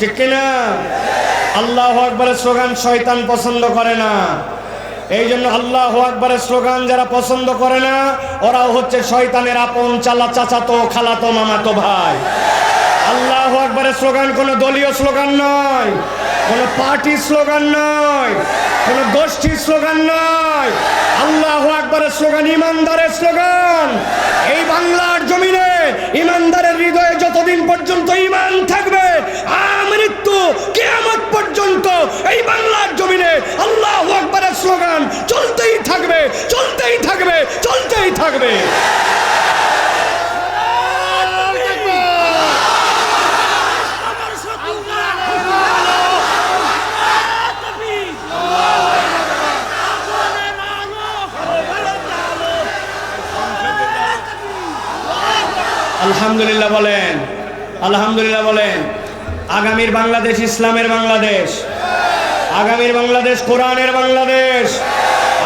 ঠিক কিনা? আল্লাহ আকবরের স্লোগান শয়তান পছন্দ করে না। এই জন্য আল্লাহ আকবরের স্লোগান যারা পছন্দ করে না, ওরাও হচ্ছে শয়তানের আপন চালা চাচাতো, খালাতো, মামাতো ভাই। আল্লাহ আকবরের স্লোগান কোনো দলীয় স্লোগান নয়, কোনো পার্টি স্লোগান নয়, কোনো গোষ্ঠীর স্লোগান নয়। আল্লাহ আকবরের স্লোগান ইমানদারের স্লোগান। এই বাংলার জমিনে ইমানদারের হৃদয়ে যতদিন পর্যন্ত ইমান থাকবে আমৃত্যু কেয়ামত পর্যন্ত এই বাংলার জমিনে আল্লাহ আকবরের স্লোগান, চলতেই থাকবে চলতেই থাকবে চলতেই থাকবে। আলহামদুলিল্লাহ বলেন আলহামদুলিল্লাহ বলেন। আগামীর বাংলাদেশ, ইসলামের বাংলাদেশ। আগামীর বাংলাদেশ, কোরআনের বাংলাদেশ।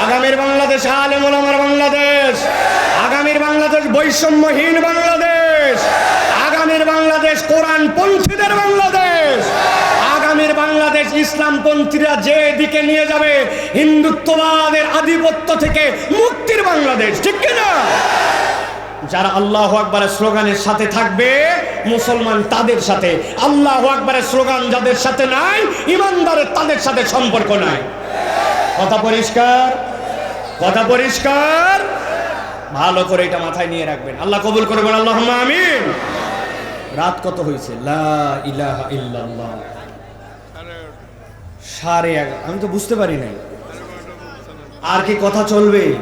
আগামীর বাংলাদেশ, আলেমুল আমার বাংলাদেশ। আগামীর বাংলাদেশ, বৈষম্যহীন বাংলাদেশ। আগামীর বাংলাদেশ কোরআন পন্থীদের বাংলাদেশ। আগামীর বাংলাদেশ, ইসলামপন্থীরা যে দিকে নিয়ে যাবে, হিন্দুত্ববাদের আধিপত্য থেকে মুক্তির বাংলাদেশ, ঠিক কিনা? যারা আল্লাহ আকবরের স্লোগানের সাথে থাকবে, মুসলমান তাদের সাথে, আল্লাহ আকবরের স্লোগান যাদের সাথে নাই, ইমানদারের তাদের সাথে সম্পর্ক নাই। কথা পরিষ্কার? কথা পরিষ্কার? ভালো করে এটা মাথায় নিয়ে রাখবেন। আল্লাহ কবুল করবেন আল্লাহ আমিন। রাত কত হয়েছে? সাড়ে এগারো। আমি তো বুঝতে পারি নাই। আর কি কথা চলবে?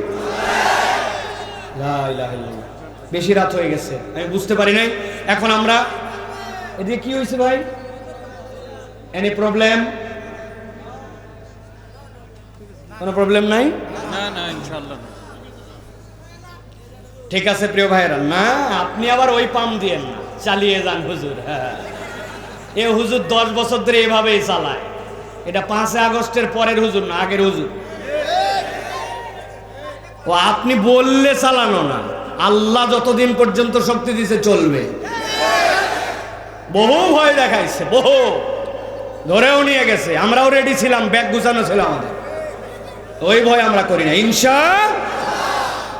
লা ইলাহা ইল্লাল্লাহ। বেশি রাত হয়ে গেছে। আমি বুঝতে পারি নাই। এখন আমরা এদিকে কি হয়েছে ভাই? এনি প্রবলেম কোনো প্রবলেম নাই? না না ইনশাল্লাহ না। ঠিক আছে প্রিয় ভাইয়েরা। না আপনি আবার ওই পাম দিয়েন না। চালিয়ে যান হুজুর। হ্যাঁ এ হুজুর দশ বছর ধরে এভাবেই চালায়। এটা পাঁচই আগস্টের পরের হুজুর না আগের হুজুর। ও আপনি বললে চালানো না। আল্লাহ যতদিন পর্যন্ত শক্তি দিছে, চলবে। বহু ভয় দেখাইছে, বহু। ধরেও নিয়ে গেছে, আমরাও রেডি ছিলাম ব্যাগ গুছানো ছিল আমাদের। ওই ভয় আমরা করি না। ইনশা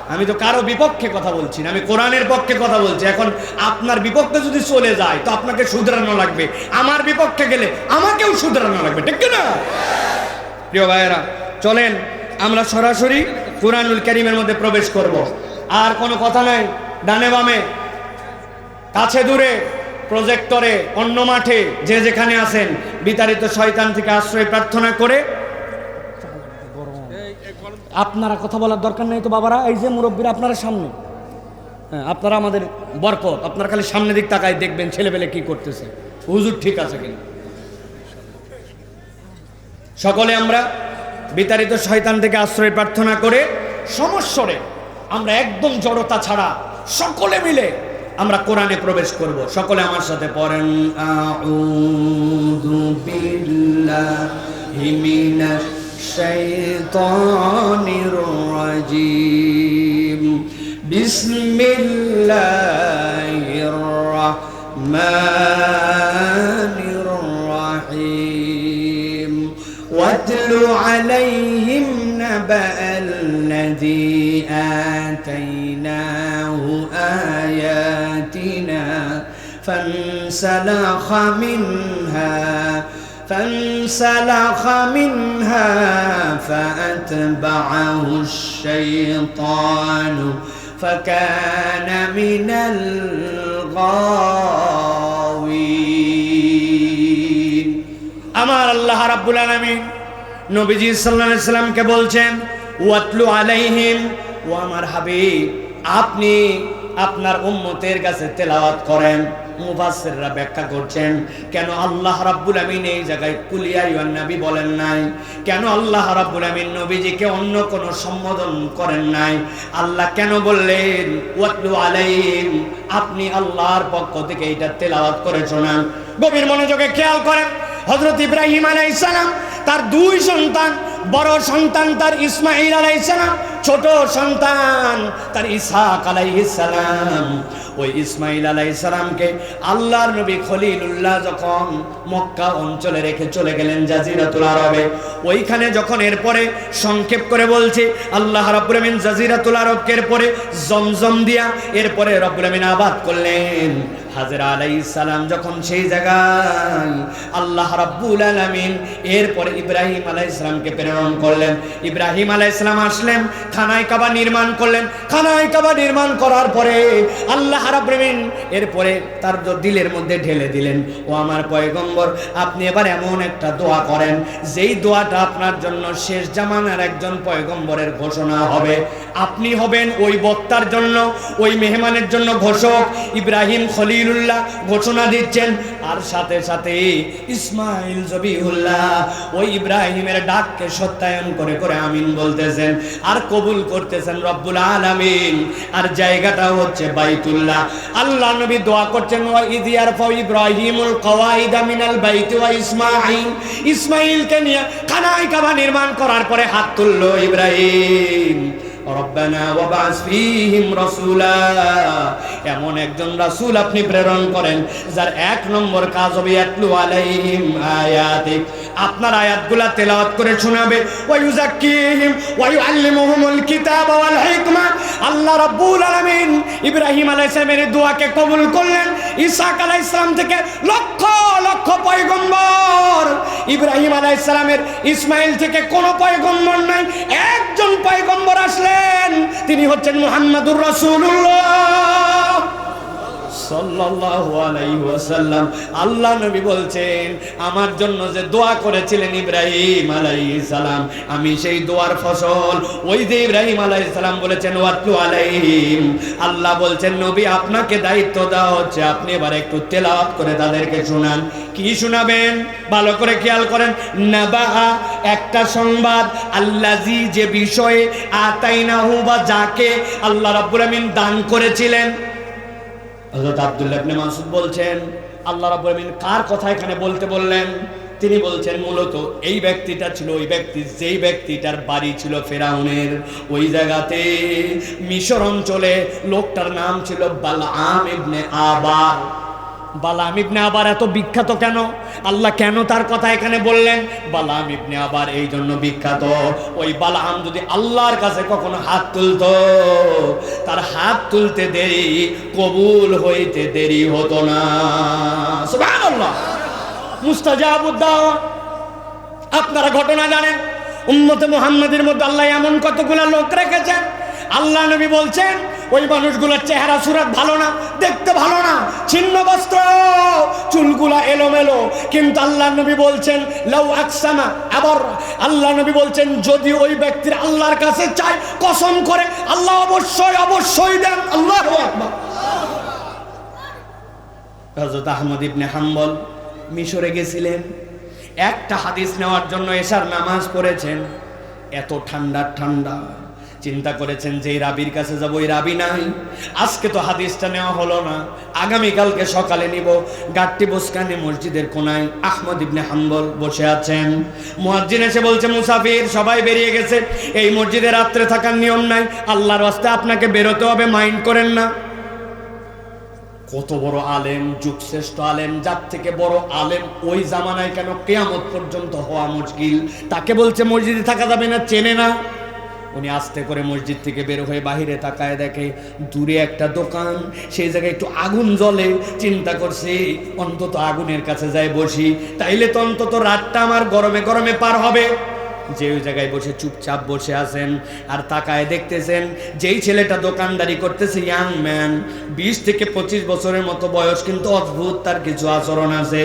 আমি তো কারও বিপক্ষে কথা বলছি না, আমি কোরআনের পক্ষে কথা বলছি। এখন আপনার বিপক্ষে যদি চলে যায়, তো আপনাকে শুধরানো লাগবে। আমার বিপক্ষে গেলে আমাকেও শুধরানো লাগবে, ঠিক না প্রিয় ভাইয়েরা, চলেন, আমরা সরাসরি কোরআনুল করিমের মধ্যে প্রবেশ করব। আর কোনো কথা নাই, ডানে বামে। কাছে দূরে, প্রজেক্টরে, অন্য মাঠে, যে যেখানে আছেন, বিতাড়িত শয়তান থেকে আশ্রয় প্রার্থনা করে। আপনারা কথা বলার দরকার নেই তো বাবারা, এই যে মুরব্বীরা আপনারা সামনে। হ্যাঁ আপনারা আমাদের বরকত, আপনারা খালি সামনের দিক তাকায় দেখবেন ছেলেবেলে কি করতেছে। হুজুর ঠিক আছে কিনা? সকলে আমরা বিতাড়িত শয়তান থেকে আশ্রয় প্রার্থনা করে সমস্বরে আমরা একদম জড়তা ছাড়া সকলে মিলে আমরা কোরআনে প্রবেশ করব সকলে আমার সাথে পড়েন আউযু বিল্লাহি মিনাশ শাইতানির রাজিম বিসমিল্লাহির রাহমানির রাহিম واتل عليهم نبأ الذي آتيناه آياتنا فانسلخ منها فانسلخ منها فأتبعه الشيطان فكان من الغاوين আমার আল্লাহ রাব্বুল আলামিন নবীজি সাল্লাল্লাহু আলাইহি সাল্লামকে বলছেন ওয়াতলু আলাইহিম ও আমার হাবিব, আপনি আপনার উম্মতের কাছে তেলাওয়াত করেন। মুফাসসিররা ব্যাখ্যা করছেন, কেন আল্লাহ রাব্বুল আমিন এই জায়গায় কুলিয়া ইউন নবী বলেন নাই? কেন আল্লাহ রাব্বুল আমিন নবীজিকে অন্য কোন সম্বোধন করেন নাই? আল্লাহ কেন বললেন, ওয়াতলু আলাইহিম আপনি আল্লাহর পক্ষ থেকে এটা তেলাওয়াত করে শোনান গভীর মনোযোগে খেয়াল করেন হজরত ইব্রাহিম আলাইসালাম তার দুই সন্তান বড় সন্তান তার ইসমাইল আলাইসালাম ছোট সন্তান তার ইসাক আলাইহিস সালাম। ওই ইসমাইল আলাইহিস সালামকে আল্লাহর নবী খলিলুল্লাহ যখন মক্কা অঞ্চলে রেখে চলে গেলেন জাজিরাতুল আরবে, ওইখানে যখন এরপরে সংক্ষেপ করে বলছে, আল্লাহ রাব্বুল আমিন জাজিরাতুল আরবকে এরপরে জমজম দিয়া এরপরে রব্বুল আমিন আবাদ করলেন। হাজরা আলাইহিস সালাম যখন সেই জায়গায় আল্লাহ রাব্বুল আলামিন এরপরে ইব্রাহিম আলাইহিস সালামকে প্রেরণ করলেন। ইব্রাহিম আলাইহিস সালাম আসলেন, খানায় কাবা নির্মাণ করলেন। খানায় কাবা নির্মাণ করার পরে আল্লাহ রাব্বুল আমিন এরপরে তার দিলের মধ্যে ঢেলে দিলেন। ও আমার পয়গম্বর, আপনি এবার এমন একটা দোয়া করেন, যেই দোয়াটা আপনার জন্য শেষ জামানার একজন পয়গম্বরের ঘোষণা হবে। আপনি হবেন ওই বক্তার জন্য, ওই মেহমানের জন্য ঘোষক ইব্রাহিম খলিলুল্লাহ ঘোষণা দিচ্ছেন। আর সাথে সাথে ইসমাইল জবিহুল্লাহ ওই ইব্রাহিমের ডাককে সত্যায়ন করে করে আমিন বলতেছেন। আর কবুল করতেছেন রব্বুল আলামিন। আর জায়গাটা হচ্ছে বাইতুল্লাহ। আল্লাহ নবী দোয়া করছেন, ওয়া ইদিয়ার ফাউ ইব্রাহিমুল কওয়াইদা মিনাল বাইতি ওয়া ইসমাঈল। ইসমাইলকে নিয়ে খানায় কাবা নির্মাণ করার পরে হাত তুললো ইব্রাহিম। এমন একজন আপনি প্রেরণ করেন, যার এক নম্বর কাজ হবে তেলাওয়াত করে শোনাবে। আল্লাহ রাব্বুল আলামিন ইব্রাহিম দোয়াকে কবুল করলেন। থেকে লক্ষ লক্ষ পয়গম্বর। ইব্রাহিম আলাইহিস ইসমাইল থেকে কোনো পয়গম্বর নাই, একজন পয়গম্বর আসলেন তিনি হচ্ছেন মোহাম্মদুর রাসূলুল্লাহ। আল্লাহ নবী বলছেন, আমার জন্য যে দোয়া করেছিলেন ইব্রাহিম আলাইহিস সালাম, আমি সেই দোয়ার ফসল। ওই যে ইব্রাহিম আলাইহিস সালাম বলেছেন, ওয়াতলু আলাইহিম। আল্লাহ বলছেন, নবী, আপনাকে দায়িত্ব দেওয়া হচ্ছে। আপনি এবার একটু তেলাওয়াত করে তাদেরকে শোনান। কি শোনাবেন? ভালো করে খেয়াল করেন। নাবাহা একটা সংবাদ আল্লাজি যে বিষয়ে আতাইনাহু বা যাকে আল্লাহ রাব্বুল আমিন দান করেছিলেন। হযরত আব্দুল্লাহ ইবনে মাসউদ বলছেন, আল্লাহ রাব্বুল আমিন কার কথা এখানে বলতে বললেন? তিনি বলছেন, মূলত এই ব্যক্তিটা ছিল, ওই ব্যক্তি, যেই ব্যক্তিটার বাড়ি ছিল ফেরাউনের। ওই জায়গাতে মিশর অঞ্চলে লোকটার নাম ছিল বালআম ইবনে আবার বালাম ইবনে আবার এত বিখ্যাত কেন? আল্লাহ কেন তার কথা এখানে বললেন? বালাম ইবনে আবার এই জন্য বিখ্যাত। ওই বালাম যদি আল্লাহর কাছে কখনো হাত তুলতো, তার হাত তুলতে দেরি, কবুল হইতে দেরি হতো না। মুস্তাজাবুদ্দাহ আপনারা ঘটনা জানেন, উম্মতে মুহাম্মাদের মধ্যে আল্লাহ এমন কতগুলা লোক রেখেছেন? আল্লাহ নবী বলছেন, ওই মানুষগুলোর চেহারা সুরাত ভালো না, দেখতে ভালো না, ছিন্ন বস্ত্র, চুলগুলা এলোমেলো। কিন্তু আল্লাহ নবী বলছেন, লাউ আকসামা আবার। আল্লাহ নবী বলছেন, যদি ওই ব্যক্তির আল্লাহর কাছে চাই কসম করে, আল্লাহ অবশ্যই অবশ্যই দেন। আল্লাহ হযরত আহমদ ইবনে হাম্বল মিশরে গেছিলেন। একটা হাদিস নেওয়ার জন্য এশার নামাজ পড়েছেন। এত ঠান্ডা ঠান্ডা। চিন্তা করেছেন যে রাবির কাছে যাব, এই রাবি নাই। আজকে তো হাদিসটা নেওয়া হলো না। আগামীকালকে সকালে নিব। গাট্টি বসকানে মসজিদের কোনায় আহমদ ইবনে হাম্বল বসে আছেন। মুয়াজ্জিন এসে বলছে, মুসাফির, সবাই বেরিয়ে গেছে। এই মসজিদে রাত্রে থাকার নিয়ম নাই। আল্লাহর রাস্তে আপনাকে বেরোতে হবে, মাইন্ড করেন না। কত বড় আলেম, যুগশ্রেষ্ঠ আলেম, যার থেকে বড় আলেম ওই জামানায় কেন কেয়ামত পর্যন্ত হওয়া মুশকিল? তাকে বলছে, মসজিদে থাকা যাবে না, চেনে না। উনি আস্তে করে মসজিদ থেকে বের হয়ে বাহিরে তাকায় দেখে, দূরে একটা দোকান, সেই জায়গায় একটু আগুন জ্বলে। চিন্তা করছে, অন্তত আগুনের কাছে যায় বসি। তাইলে তো অন্তত রাতটা আমার গরমে গরমে পার হবে। যে ওই জায়গায় বসে চুপচাপ বসে আছেন আর তাকায় দেখতেছেন, যেই ছেলেটা দোকানদারি করতেছে ইয়াং ম্যান বিশ থেকে পঁচিশ বছরের মতো বয়স, কিন্তু অদ্ভুত তার কিছু আচরণ আছে।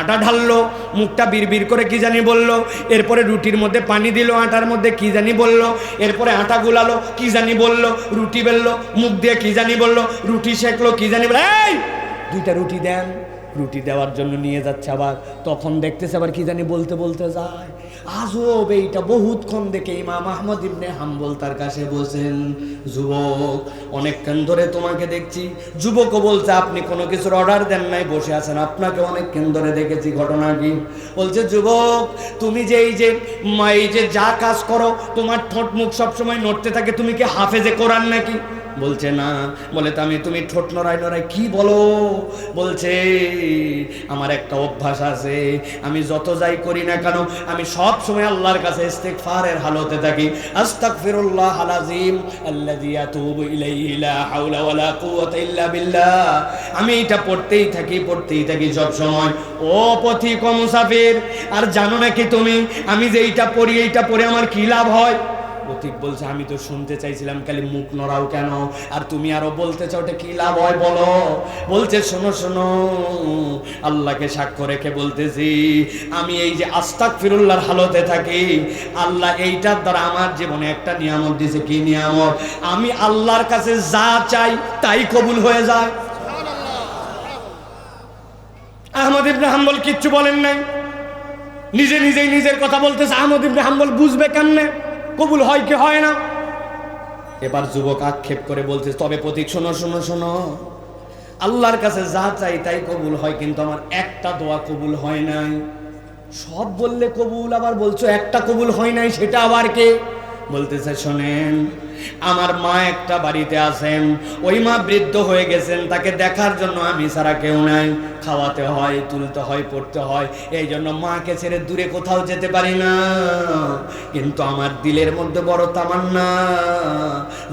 আটা ঢাললো, মুখটা বিড়বিড় করে কি জানি বলল, এরপরে রুটির মধ্যে পানি দিল, আটার মধ্যে কি জানি বলল, এরপরে আটা গুলালো, কি জানি বলল, রুটি বেললো, মুখ দিয়ে কি জানি বলল, রুটি শেখলো কি জানি বলল, এই! দুইটা রুটি দেন, রুটি দেওয়ার জন্য নিয়ে যাচ্ছে আবার, তখন দেখতেছে আবার কি জানি বলতে বলতে যায়। আজব এইটা বহুতক্ষণ দেখে ইমাম আহমদ ইবনে হাম্বল তার কাছে বসেন যুবক অনেকক্ষণ ধরে তোমাকে দেখছি। যুবকও বলছে আপনি কোনো কিছুর অর্ডার দেন নাই বসে আছেন। আপনাকে অনেকক্ষণ ধরে দেখেছি ঘটনা কি? বলছে যুবক তুমি যে এই যে মা, এই যে যা কাজ করো তোমার ঠোঁট মুখ সবসময় নড়তে থাকে তুমি কি হাফেজে কোরআন নাকি? বলছে, না। বলে আমি, তুমি ঠোঁট নড়াই নড়াই কি বলো? বলছে, আমার একটা অভ্যাস আছে। আমি যত যাই করি না কেন, আমি সব সময় আল্লাহর কাছে ইস্তেগফারের হালতে থাকি। আস্তাগফিরুল্লাহ আলাজিম আল্লাযী আতুবু ইলাইহি লা হাওলা ওয়ালা কুওয়াতা ইল্লা বিল্লাহ। আমি এটা পড়তেই থাকি পড়তেই থাকি সব সময়। ও পথিক মুসাফির, আর জানো নাকি তুমি? আমি যে এইটা পড়ি, এইটা পড়ে আমার কি লাভ হয়? প্রতীক বলছে, আমি তো শুনতে চাইছিলাম খালি মুখ নড়াও কেন? আর তুমি আরও বলতে চাও ওটা কি লাভ হয় বলো? বলছে, শোনো শোনো, আল্লাহকে সাক্ষ্য রেখে বলতেছি, আমি এই যে আস্তাক ফিরুল্লাহর হালতে থাকি, আল্লাহ এইটার দ্বারা আমার জীবনে একটা নিয়ামত দিছে কি নিয়ামত? আমি আল্লাহর কাছে যা চাই, তাই কবুল হয়ে যায়। আহমদ ইবনে হাম্বল কিচ্ছু বলেন নাই। নিজে নিজেই নিজের কথা বলতেছে, আহমদ ইবনে হাম্বল বুঝবে কেমনে? কবুল হয় কি হয় না? এবার যুবক আক্ষেপ করে বলছে, তবে প্রতীক শোনো শোনো শোনো। আল্লাহর কাছে যা চাই তাই কবুল হয়, কিন্তু আমার একটা দোয়া কবুল হয় নাই। সব বললে কবুল, আবার বলছো, একটা কবুল হয় নাই, সেটা আবার কে? বলতেছে, শোনেন আমার মা একটা বাড়িতে আছেন, ওই মা বৃদ্ধ হয়ে গেছেন, তাকে দেখার জন্য আমি ছাড়া কেউ নাই। খাওয়াতে হয়, তুলতে হয়, পড়তে হয়, এই জন্য মাকে ছেড়ে দূরে কোথাও যেতে পারি না। কিন্তু আমার দিলের মধ্যে বড় তামান্না।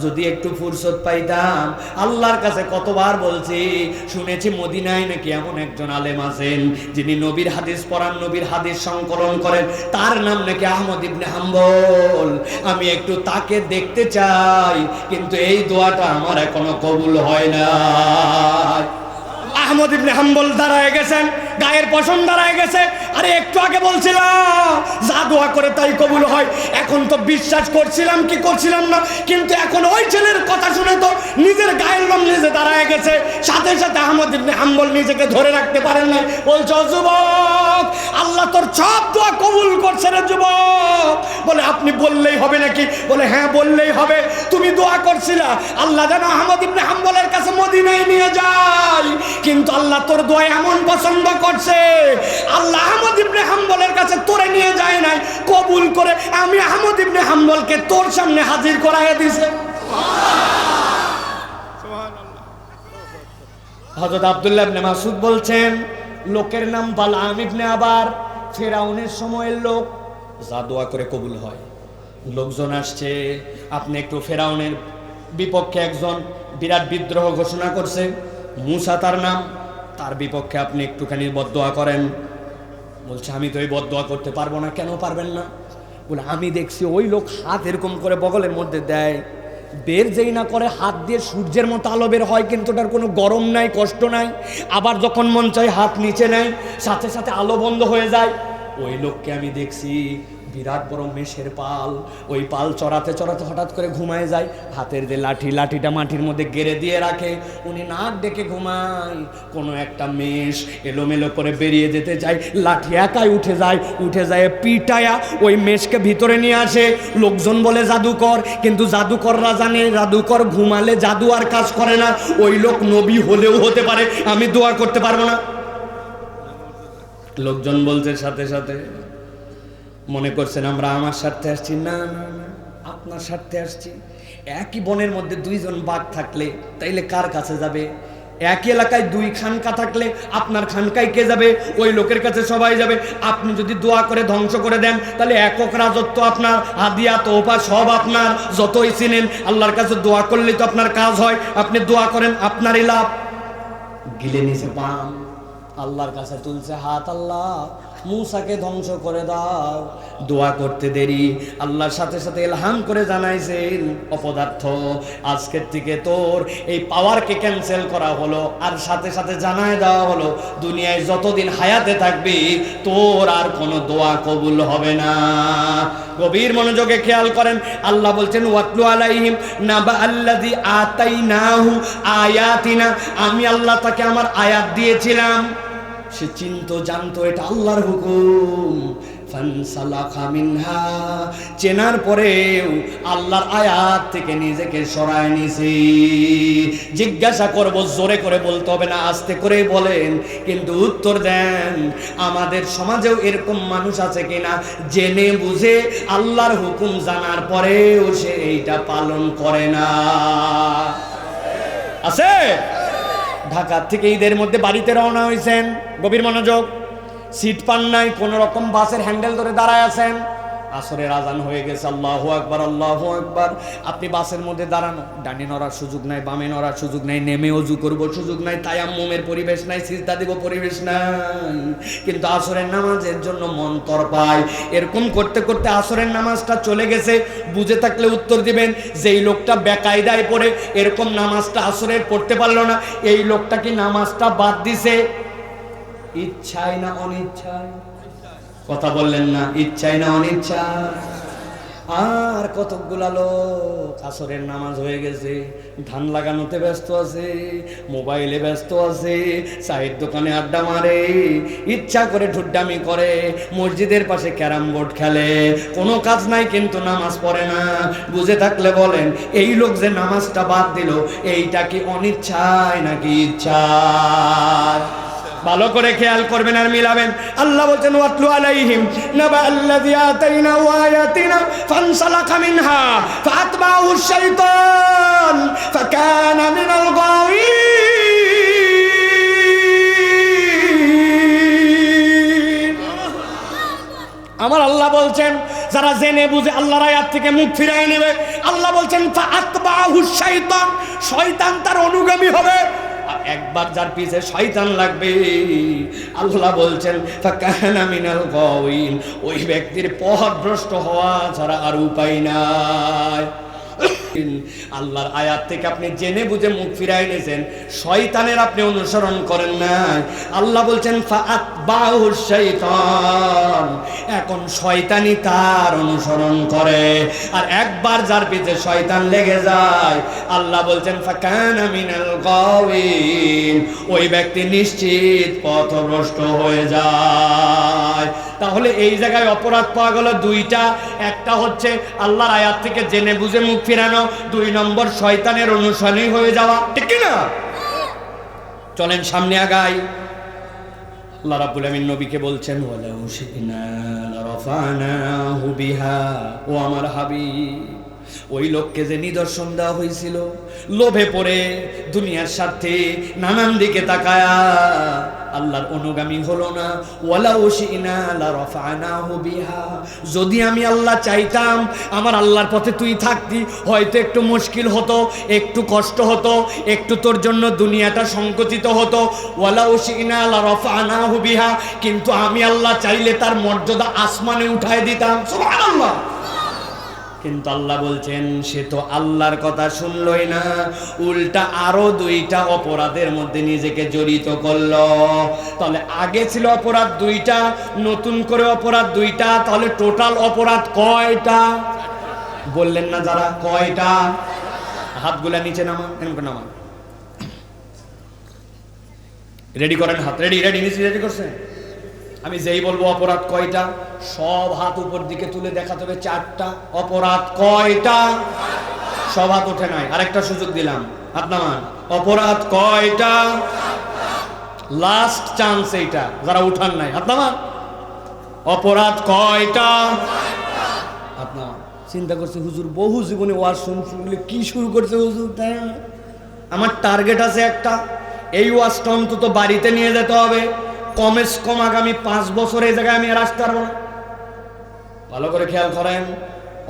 যদি একটু ফুরসত পাইতাম, আল্লাহর কাছে কতবার বলছি, শুনেছি মদিনায় নাকি এমন একজন আলেম আছেন, যিনি নবীর হাদিস পড়ান, নবীর হাদিস সংকলন করেন, তার নাম নাকি আহমদ ইবনে হাম্বল। আমি একটু তাকে দেখতে চাই। কিন্তু এই দোয়াটা আমার এখনও কবুল হয় না আহমদ ইবনে হাম্বল দাঁড়ায় গেছেন। গায়ের পশম দাঁড়ায় গেছে। আরে একটু আগে বলছিলাম, যা দোয়া করে তাই কবুল হয়। এখন তো বিশ্বাস করছিলাম কি করছিলাম না, কিন্তু এখন ওই ছেলের কথা শুনে তো নিজের গায়ের লোম নিজে দাঁড়ায় গেছে। সাথে সাথে আহমদ ইবনে হাম্বল নিজেকে ধরে রাখতে পারেন না বলছ যুবক, আল্লাহ তোর সব দোয়া কবুল করছে রে যুবক। বলে, আপনি বললেই হবে নাকি? বলে হ্যাঁ বললেই হবে। তুমি দোয়া করছিলা, আল্লাহ যেন আহমদ ইবনে হাম্বলের কাছে মদিনায় নিয়ে যায়। কিন্তু আল্লাহ তোর দোয়া এমন পছন্দ করছে। আল্লাহ আহমদ ইবনে হাম্বলের কাছে তোরে নিয়ে যায় নাই, কবুল করে আমি আহমদ ইবনে হাম্বলকে তোর সামনে হাজির করাইয়া দিছে হযরত আব্দুল্লাহ ইবনে মাসুদ বলছেন, লোকের নাম বালাম ইবনে আবার, ফেরাউনের সময়ের লোক। যা দোয়া করে কবুল হয়। লোকজন আসছে, আপনি একটু ফেরাউনের বিপক্ষে একজন বিরাট বিদ্রোহ ঘোষণা করছে। মুসা তার নাম তার বিপক্ষে আপনি একটুখানি বদদোয়া করেন। বলছে, আমি তো এই বদদোয়া করতে পারব না, কেন পারবেন না? বলে, আমি দেখছি ওই লোক হাত এরকম করে বগলের মধ্যে দেয়। বের যেই না করে হাত দিয়ে সূর্যের মতো আলো বের হয়, কিন্তু ওটার কোনো গরম নাই, কষ্ট নাই। আবার যখন মন চায় হাত নিচে নেয়, সাথে সাথে আলো বন্ধ হয়ে যায়। ওই লোককে আমি দেখছি বিরাট বড় মেষের পাল। ওই পাল চড়াতে চড়াতে হঠাৎ করে ঘুমায় যায়। হাতের যে লাঠি, লাঠিটা মাটির মধ্যে গেড়ে দিয়ে রাখে। উনি নাক ডেকে ঘুমায়। কোনো একটা মেষ এলোমেলো করে বেরিয়ে যেতে চায়। লাঠি একাই উঠে যায়। উঠে যায় পিটায়া। ওই মেষকে ভিতরে নিয়ে আসে। লোকজন বলে, জাদুকর। কিন্তু জাদুকররা জানে, জাদুকর ঘুমালে জাদু আর কাজ করে না। ওই লোক নবী হলেও হতে পারে। আমি দোয়া করতে পারব না। লোকজন বলছে, সাথে সাথে। মনে করছেন আমরা আমার স্বার্থে আসছি? না আপনার স্বার্থে আসছি। একই বনের মধ্যে দুইজন বাঘ থাকলে তাইলে কার কাছে যাবে? একই এলাকায় দুই খানকা থাকলে আপনার খানকায় কে যাবে? ওই লোকের কাছে সবাই যাবে। আপনি যদি দোয়া করে ধ্বংস করে দেন, তাহলে একক রাজত্ব আপনার, হাদিয়া তোফা সব আপনার, যতই চিনেন, আল্লাহর কাছে দোয়া করলেই তো আপনার কাজ হয়। আপনি দোয়া করেন, আপনারই লাভ। গিলে নিছে পাম আল্লাহর কাছে তুলছে হাত, আল্লাহ। মুসাকে ধ্বংস করে দাও। দোয়া করতে দেরি। আল্লাহর সাথে সাথে এলহাম করে জানাইছেন, অপদার্থ, আজকের থেকে তোর এই পাওয়ারকে ক্যান্সেল করা হলো। আর সাথে সাথে জানায় দেওয়া হলো, দুনিয়ায় যতদিন হায়াতে থাকবি, তোর আর কোনো দোয়া কবুল হবে না। গভীর মনোযোগে খেয়াল করেন, আল্লাহ বলছেন, ওয়াতলু আলাইহিম নাবা আল্লাযী আতাইনাহু আয়াতিনা। আমি আল্লাহ তাকে আমার আয়াত দিয়েছিলাম। সে চিন্ত জানতো, এটা আল্লাহর হুকুম। চেনার পরেও আল্লাহর আয়াত থেকে নিজেকে সরায় নিছি। জিজ্ঞাসা করব, জোরে করে বলতে হবে না, আস্তে করে বলেন। কিন্তু উত্তর দেন, আমাদের সমাজেও এরকম মানুষ আছে কিনা, জেনে বুঝে আল্লাহর হুকুম জানার পরেও সে এইটা পালন করে না। আছে? ঢাকা থেকে ঈদের মধ্যে বাড়িতে রওনা হয়েছেন। গভীর মনোযোগ। সিট পান নাই, কোনো রকম বাসের হ্যান্ডেল ধরে দাঁড়ায় আছেন। আসরের আজান হয়ে গেছে, আল্লাহ একবার আল্লাহ একবার আপনি বাসের মধ্যে দাঁড়ানো, ডানে নড়ার সুযোগ নাই, বামে নড়ার সুযোগ নাই, নেমে অজু করব, সুযোগ নাই, তায়াম্মুমের পরিবেশ নাই, সিজদা দিব, পরিবেশ নাই। কিন্তু আসরের নামাজের জন্য মন তর পায় এরকম করতে করতে আসরের নামাজটা চলে গেছে, বুঝে থাকলে উত্তর দিবেন, যেই লোকটা বেকায়দায় পড়ে, এরকম নামাজটা আসরের পড়তে পারল না, এই লোকটা কি নামাজটা বাদ দিছে? ইচ্ছায় না অনিচ্ছায় কথা বললেন না, ইচ্ছায় না অনিচ্ছায় আর কতকগুলা লোক আসরের নামাজ হয়ে গেছে, ধান লাগানোতে ব্যস্ত আছে, মোবাইলে ব্যস্ত আছে, চায়ের দোকানে আড্ডা মারে, ইচ্ছা করে ঠুড্ডামি করে, মসজিদের পাশে ক্যারাম বোর্ড খেলে। কোনো কাজ নাই কিন্তু নামাজ পড়ে না। বুঝে থাকলে বলেন, এই লোক যে নামাজটা বাদ দিল, এইটা কি অনিচ্ছায় নাকি ইচ্ছায়? ভালো করে খেয়াল করবেন আর মিলাবেন। আল্লাহ বলছেন, ওয়াতলু আলাইহিম, নাবা আল্লাযী আতাইনা আয়াতিনা, ফানসালাকা মিনহা ফাতবাহু শাইতান, ফাকানা মিনাল গাওয়িন আমার আল্লাহ বলছেন, যারা জেনে বুঝে আল্লাহর আয়াত থেকে মুখ ফিরাই নেবে। আল্লাহ বলছেন শাইতান, শয়তান তার অনুগামী হবে। একবার যার পিছে শয়তান লাগবে। আল্লাহ বলছেন মিনাল গাওয়িন। ওই ব্যক্তির পথভ্রষ্ট হওয়া ছাড়া আর উপায় নাই। আল্লাহর আয়াত থেকে আপনি জেনে বুঝে মুখ ফিরাই নিয়েছেন। শয়তানের আপনি অনুসরণ করেন না। আল্লাহ বলছেন এখন শয়তানি তার অনুসরণ করে। আর একবার যার পিছে শয়তান লেগে যায়, আল্লাহ বলছেন মিনাল ওই ব্যক্তি নিশ্চিত পথভ্রষ্ট হয়ে যায়। তাহলে এই জায়গায় অপরাধ পাওয়া গেল দুইটা। একটা হচ্ছে আল্লাহর আয়াত থেকে জেনে বুঝে মুখ ফিরানো, দুই নম্বর শয়তানের অনুসরণই হয়ে যাওয়া। ঠিক না চলেন সামনে আগাই। আল্লাহ রাব্বুল আমিন নবীকে বলছেন, ওয়ালাউ শিকনা লারাফানাহু বিহা, ও আমার হাবিব। ওই লোককে যে নিদর্শন দেওয়া হয়েছিল, লোভে পড়ে দুনিয়ার স্বার্থে নানান দিকে তাকায়া আল্লাহর অনুগামী হলো না। ওয়ালাউ শিকনা লারাফানাহু বিহা। যদি আমি আল্লাহ চাইতাম, আমার আল্লাহর পথে তুই থাকতি, হয়তো একটু মুশকিল হতো, একটু কষ্ট হতো, একটু তোর জন্য দুনিয়াটা সংকুচিত হতো। ওয়ালা ওয়ালাউ শিকনা লারাফানাহু বিহা। কিন্তু আমি আল্লাহ চাইলে তার মর্যাদা আসমানে উঠায় দিতাম। সুবহানাল্লাহ! কিন্তু আল্লাহ বলছেন, সে তো আল্লাহর কথা শুনলই না। উল্টা আরও দুইটা অপরাধের মধ্যে নিজেকে জড়িত করল। তাহলে আগে ছিল অপরাধ দুইটা, নতুন করে অপরাধ দুইটা, তাহলে টোটাল অপরাধ কয়টা? বললেন না যারা, কয়টা? হাতগুলা নিচে নামা, এরকম করে নামান রেডি করেন হাত রেডি রেডি নিচে রেডি করছেন আমি যেই বলব অপরাধ কয়টা? সব হাত উপর দিকে তুলে দেখাতে হবে চারটা। অপরাধ কয়টা? সব হাত ওঠে নাই। আরেকটা সুযোগ দিলাম। নামান। অপরাধ কয়টা? লাস্ট চান্স এইটা। যারা উঠান নাই। নামান। অপরাধ কয়টা? নামান। চিন্তা করছে, হুজুর বহু জীবনে ওয়াজ শুনছি বলে কি শুরু করছে হুজুর? তাই আমার টার্গেট আছে একটা। এই ওয়াজটা অন্তত বাড়িতে নিয়ে যেতে হবে। কমেস কম আগামী পাঁচ বছর এই জায়গায় আমি আর আসতে পারব না ভালো করে খেয়াল করেন,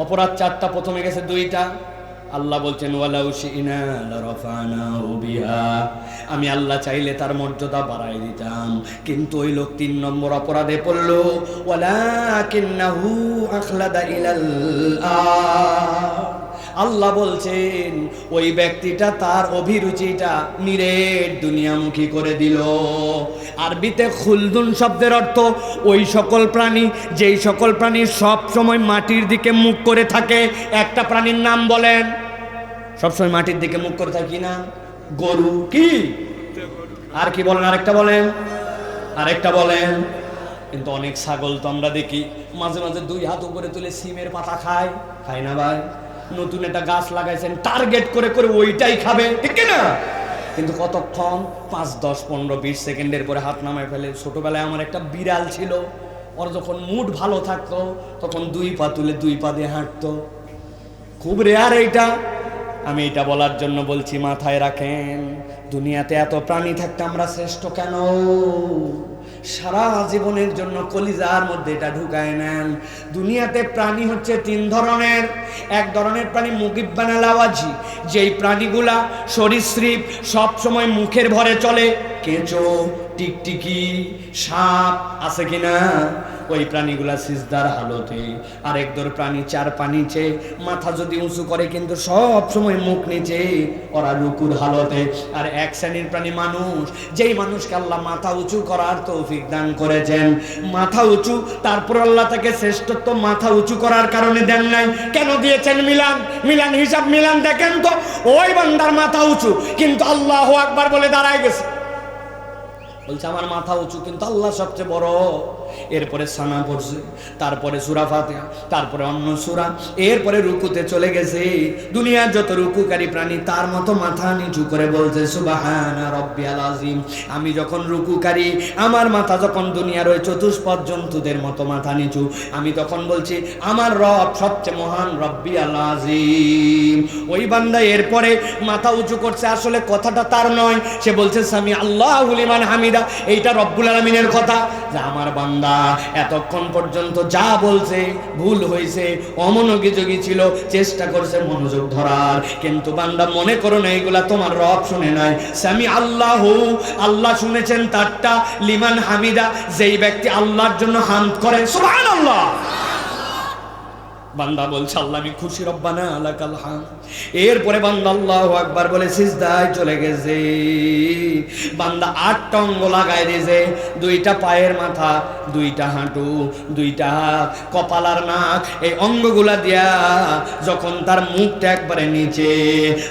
অপরাধ চারটা, প্রথমে গেছে দুইটা আল্লাহ বলছেন আমি আল্লাহ চাইলে তার মর্যাদা বাড়াই দিতাম, কিন্তু ওই লোক তিন নম্বর অপরাধে পড়ল, ওয়ালাকিন্নাহু আখলাদা ইলাল আরদ। আল্লাহ বলছেন, ওই ব্যক্তিটা তার অভিরুচিটা নিরেট দুনিয়ামুখী করে দিল। আরবিতে খুলদুন শব্দের অর্থ, ওই সকল প্রাণী, যেই সকল প্রাণী সব সময় মাটির দিকে মুখ করে থাকে। একটা প্রাণীর নাম বলেন। সবসময় মাটির দিকে মুখ করে থাকি না? গরু কি? আর কি বলেন, আরেকটা বলেন। আরেকটা বলেন। কিন্তু অনেক ছাগল তো আমরা দেখি, মাঝে মাঝে দুই হাত উপরে তুলে সিমের পাতা খায়। খায় না ভাই? নতুন একটা গাছ লাগাইছেন টার্গেট করে করে ওইটাই খাবে। ঠিক না? কিন্তু কতক্ষণ? পাঁচ, দশ, পনেরো, বিশ সেকেন্ডের পরে হাত নামায় ফেলে। ছোটবেলায় আমার একটা বিড়াল ছিল। ওর যখন মুড ভালো থাকতো, তখন দুই পা তুলে দুই পা দিয়ে হাঁটতো। খুব রেয়ার এইটা। আমি এটা বলার জন্য বলছি, মাথায় রাখেন, দুনিয়াতে এত প্রাণী থাকতে আমরা শ্রেষ্ঠ কেন? সারা জীবনের জন্য কলিজার মধ্যে এটা ঢুকায় নেন। দুনিয়াতে প্রাণী হচ্ছে তিন ধরনের। এক ধরনের প্রাণী মুগিব্বানাল আওয়াজি, যেই প্রাণীগুলা সরীসৃপ সবসময় মুখের ভরে চলে। কেঁচো টিকটিকি, সাপ আছে কিনা? ওই প্রাণীগুলা সিজদার হালতে। আরেক দর প্রাণী চার পানিছে মাথা যদি উঁচু করে কিন্তু সব সময় মুখ নিচে, ওরা রুকুর হালতে। আর এক শ্রেণির প্রাণী মানুষ, যেই মানুষকে আল্লাহ মাথা উঁচু করার তৌফিক দান করেছেন, মাথা উঁচু, তারপর আল্লাহ তাকে শ্রেষ্ঠত্ব মাথা উঁচু করার কারণে দেন নাই। কেন দিয়েছেন মিলান? মিলান হিসাব, মিলান দেখেন তো, ওই বান্দার মাথা উঁচু, কিন্তু আল্লাহ আকবার বলে দাঁড়ায় গেছে। বলছে আমার মাথা উঁচু কিন্তু আল্লাহ সবচেয়ে বড়। এরপরে সানা পড়ছে, তারপরে সুরা ফাতিহা, তারপরে অন্য সুরা, এরপরে রুকুতে চলে গেছে। দুনিয়ার যত রুকুকারী প্রাণী, তার মতো মাথা নিচু করে বলছে, সুবাহানা রব্বিয়াল আজিম আমি যখন রুকুকারী, আমার মাথা যখন দুনিয়ার ওই চতুষ্পদ জন্তুদের মতো মাথা নিচু, আমি তখন বলছি, আমার রব সবচেয়ে মহান রব্বিয়াল আজিম ওই বান্দা এরপরে মাথা উঁচু করছে, আসলে কথাটা তার নয়। সে বলছে স্বামী আল্লাহ হামিদা। এইটা রব্বুল আলমিনের কথা। যে আমার বান্দা এতক্ষণ পর্যন্ত যা বলছে, ভুল হয়েছে, অমনোযোগী ছিল, চেষ্টা করছে মনোযোগ ধরার। কিন্তু বান্দা মনে করো না, এগুলা তোমার রব শুনে নাই। স্বামী আল্লাহ আল্লাহ শুনেছেন তারটা, লিমান হামিদা, যেই ব্যক্তি আল্লাহর জন্য হাম করে, সুবহানাল্লাহ। আল্লাহ বান্দা বলছে, আল্লাহ, আমি খুশি, রব্বানা আলাকাল হাম। এরপরে বান্দা আল্লাহ আকবার বলে, সিজদায় চলে গেছে। বান্দা আটটা অঙ্গ লাগায় দিয়েছে, দুইটা পায়ের মাথা, দুইটা হাঁটু, দুইটা হাত, কপাল আর নাক। এই অঙ্গগুলা দিয়া যখন তার মুখটা একবারে নিচে,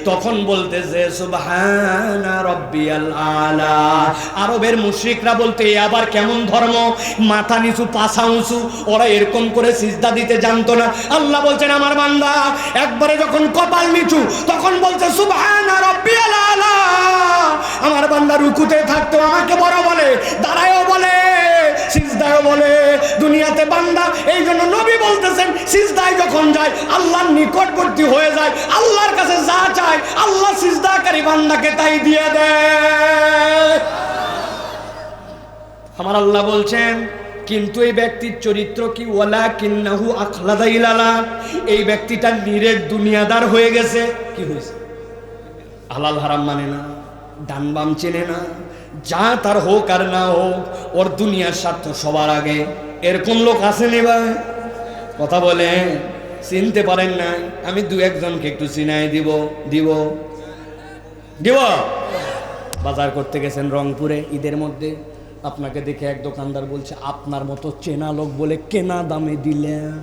তখন বলতেছে, সুবহানা রব্বিয়াল আলা। আরবের মুশরিকরা বলতে আবার কেমন ধর্ম? মাথা নিচু, পাছা উঁচু। ওরা এরকম করে সিজদা দিতে জানতো না। আল্লাহ বলছেন, আমার বান্দা, একবারে যখন কপাল নিচু, তখন বলছে আমার বান্দা রুকুতে থাকতো আমাকে বড় বলে, দাঁড়ায়ও বলে, সিজদায়ও বলে, দুনিয়াতে বান্দা, এই জন্য নবী বলতেছেন, সিজদায় যখন যায়, আল্লাহর নিকটবর্তী হয়ে যায়, আল্লাহর কাছে যা চায়, আল্লাহ সিজদাকারী বান্দাকে তাই দিয়ে দেয়। আমার আল্লাহ বলছেন কিন্তু এই ব্যক্তির চরিত্র কি? ওয়ালা কিন্নাহু আখলাদা ইলালা। এই ব্যক্তিটা নিরেট দুনিয়াদার হয়ে গেছে। কি হয়েছে? হালাল হারাম মানে না, ডান বাম চেনে না, যা তার হোক আর না হোক, ওর দুনিয়ার স্বার্থ সবার আগে। এরকম লোক আছে নি ভাই কথা বলে, চিনতে পারেন না। আমি দু একজনকে একটু চিনাই দিব দিব। দিব? বাজার করতে গেছেন রংপুরে ঈদের মধ্যে। আপনাকে দেখে এক দোকানদার বলছে, আপনার মতো চেনা লোক বলে কেনা দামে দিলেন।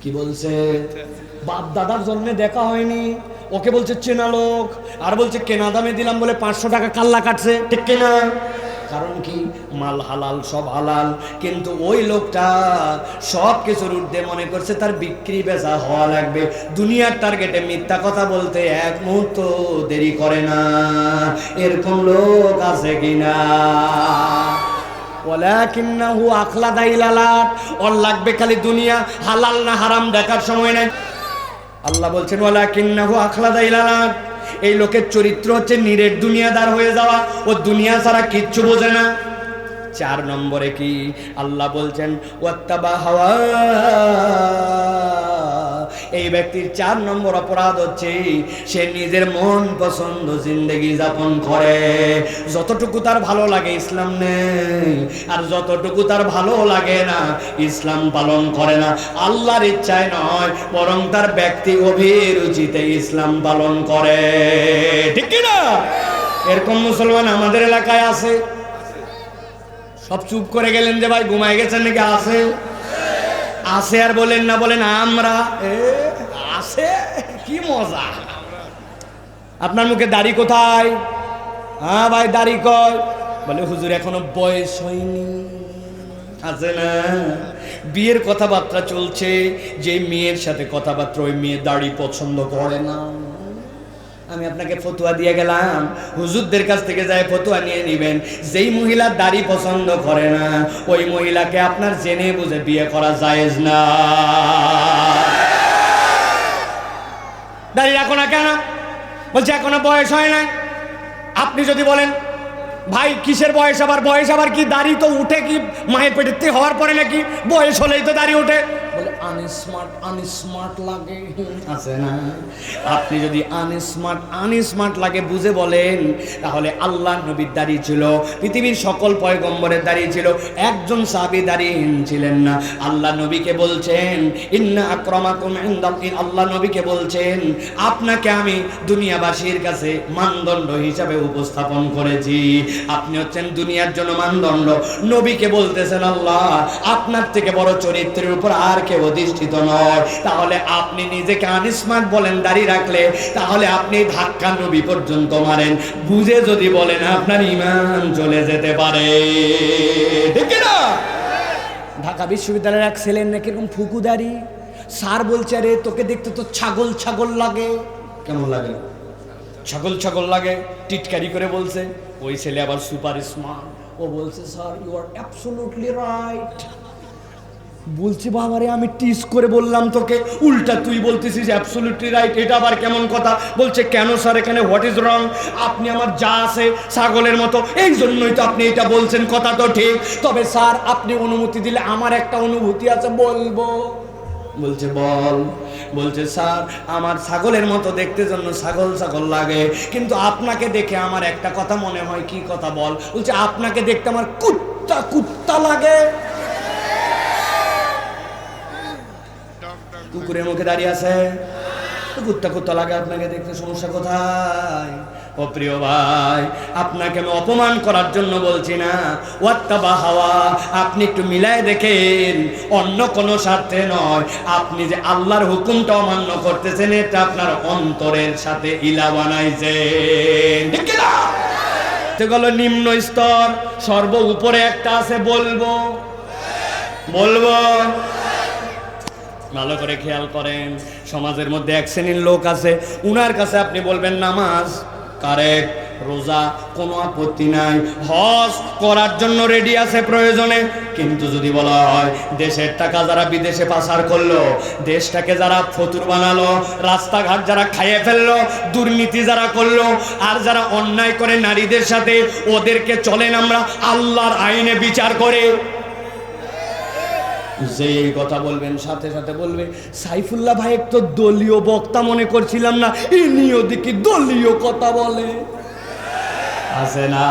কি বলছে? বাপ দাদার জন্মে দেখা হয়নি। ওকে বলছে, চেনা লোক। আর বলছে, কেনা দামে দিলাম বলে পাঁচশো টাকা কাল্লা কাটছে। ঠিক কেনা? কারণ কি? মাল হালাল, সব হালাল। কিন্তু ওই লোকটা সব কিছুর ঊর্ধ্বে মনে করছে তার বিক্রি বেচা হওয়া লাগবে। দুনিয়ার টার্গেটে মিথ্যা কথা বলতে এক মুহূর্ত দেরি করে না। এরকম লোক আছে কিনা ওয়ালাকিন্নাহু আখলাদা ইলালাত। ওর লাগবে খালি দুনিয়া, হালাল না হারাম দেখার সময় নাই। আল্লাহ বলছেন, ওয়ালাকিন্নাহু আখলাদা ইলালাত। এই লোকের চরিত্র হচ্ছে নিরেট দুনিয়াদার হয়ে যাওয়া। ও দুনিয়া ছাড়া কিচ্ছু বোঝে না। চার নম্বরে কি? আল্লাহ বলছেন, ওয়াত্তাবা হাওয়া। এই ব্যক্তির চার নম্বর অপরাধ হচ্ছে সে নিজের মন পছন্দ জিন্দগি যাপন করে। যতটুকু তার ভালো লাগে ইসলাম নেই, আর যতটুকু তার ভালো লাগে না, ইসলাম পালন করে না। আল্লাহর ইচ্ছায় নয়, বরং তার ব্যক্তি অভিরুচিতে ইসলাম পালন করে। ঠিক না? এরকম মুসলমান আমাদের এলাকায় আছে। সব চুপ করে গেলেন যে ভাই ঘুমাই গেছেন নাকি? আছে। আছে আর বলেন না বলেন আমরা। আছে? কি মজা। আপনার মুখে দাড়ি কোথায়? হ্যাঁ ভাই, দাড়ি কয় বলে, হুজুর, এখনও বয়স হয়নি। আছে না? বিয়ের কথাবার্তা চলছে যে মেয়ের সাথে কথাবার্তা, ওই মেয়ে দাড়ি পছন্দ করে না। আমি আপনাকে ফতুয়া দিয়ে গেলাম। হুজুরদের কাছ থেকে যায় ফতুয়া নিয়ে নেবেন। যেই মহিলা দাড়ি পছন্দ করে না, ওই মহিলাকে আপনার জেনে বুঝে বিয়ে করা জায়েজ না। দাড়ি রাখো না কেন? বলছে, এখনও বয়স হয় নাই। আপনি যদি বলেন, ভাই, কিসের বয়স আবার? বয়স আবার কি? দাড়ি তো উঠে কি মায়ের পেটের হওয়ার পরে নাকি? বয়স হলেই তো দাড়ি ওঠে বলে আনস্মার্ট আনস্মার্ট লাগে। আছে না? আপনি যদি আনস্মার্ট আনস্মার্ট লাগে বুঝে বলেন, তাহলে আল্লাহ নবীর দাঁড়িয়ে ছিল, পৃথিবীর সকল পয়গম্বরের দাঁড়িয়ে ছিল, একজন সাহাবী দাঁড়িয়েহীন ছিলেন না। আল্লাহ নবীকে বলছেন, ইন্না আক্রমাকুম ইনদাল্লাহি আল্লাহ নবীকে বলছেন, আপনাকে আমি দুনিয়াবাসীর কাছে মানদণ্ড হিসাবে উপস্থাপন করেছি। আপনি হচ্ছেন দুনিয়ার জন্য মানদণ্ড নবীকে বলতেছেন, আল্লাহ, আপনার থেকে বড় চরিত্রের উপর আর কেউ অধিষ্ঠিত নয়। তাহলে আপনি নিজেকে আনস্মার্ট বলেন দাঁড়িয়ে রাখলে তাহলে আপনি ধাক্কা নবী পর্যন্ত মারেন। বুঝে যদি বলেন আপনার ইমান চলে যেতে পারে। ঠিক না ঢাকা বিশ্ববিদ্যালয়ের এক ছেলের নাকি এরকম ফুকুদারি স্যার বলছে রে তোকে দেখতে তো ছাগল ছাগল লাগে। কেমন লাগে? ছাগল ছাগল লাগে টিটকারি করে বলছে। ওই ছেলে আবার সুপার স্মার্ট ও বলছে sir you are absolutely right বলছি, বাবারে, আমি টিস করে বললাম তোকে। উল্টা তুই বলতেছিস অ্যাবসোলুটলি রাইট এটা আবার কেমন কথা? বলছে, কেন স্যার এখানে হোয়াট ইজ রং আপনি আমার যা আছে, ছাগলের মতো। এই জন্যই তো আপনি এটা বলছেন, কথা তো ঠিক। তবে স্যার আপনি অনুমতি দিলে আমার একটা অনুভূতি আছে, বলব। বলছে, বল। বলছে স্যার আমার ছাগলের মতো দেখতে জন্য ছাগল ছাগল লাগে। কিন্তু আপনাকে দেখে আমার একটা কথা মনে হয়, কি কথা বল? বলছে, আপনাকে দেখতে আমার কুত্তা কুত্তা লাগে। কুকুরের মুখে দাঁড়িয়ে আছে। কুত্তা কুত্তা লাগে আপনাকে দেখতে, সমস্যা কোথায়? ও প্রিয় ভাই, আপনাকে আমি অপমান করার জন্য বলছি না। ওয়াত্তাবা হাওয়া, আপনি একটু মিলায় দেখেন, অন্য কোনো স্বার্থে নয়। আপনি যে আল্লাহর হুকুমটা অমান্য করতেছেন, এটা আপনার অন্তরের সাথে ইলা কি গেল নিম্ন স্তর, সর্ব উপরে একটা আছে, বলব। বলব। ভালো করে খেয়াল করেন, সমাজের মধ্যে এক শ্রেণির লোক আছে, উনার কাছে আপনি বলবেন, নামাজ কারেক্ট রোজা, কোনো আপত্তি নাই, হজ করার জন্য রেডি আছে প্রয়োজনে। কিন্তু যদি বলা হয়, দেশের টাকা যারা বিদেশে পাচার করল, দেশটাকে যারা ফতুর বানালো, রাস্তাঘাট যারা খাইয়ে ফেলল, দুর্নীতি যারা করল, আর যারা অন্যায় করে নারীদের সাথে, ওদেরকে চলেন আমরা আল্লাহর আইনে বিচার করে। যে কথা বলবেন, সাথে সাথে বলবে, সাইফুল্লাহ ভাই তো দলীয় বক্তা মনে করছিলাম না, ইনিও দেখি দলীয় কথা বলে। আছে না।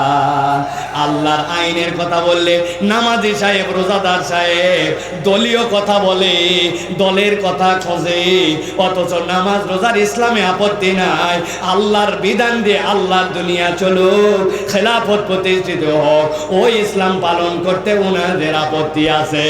আল্লাহর আইনের কথা বললে নামাজি সাহেব, রোজাদার সাহেব দলীয় কথা বলে, দলের কথা খোঁজে। অথচ নামাজ রোজার ইসলামে আপত্তি নাই। আল্লাহর বিধান দিয়ে আল্লাহর দুনিয়া চলুক, খেলাফত প্রতিষ্ঠিত হোক, ওই ইসলাম পালন করতে ওনাদের আপত্তি আছে।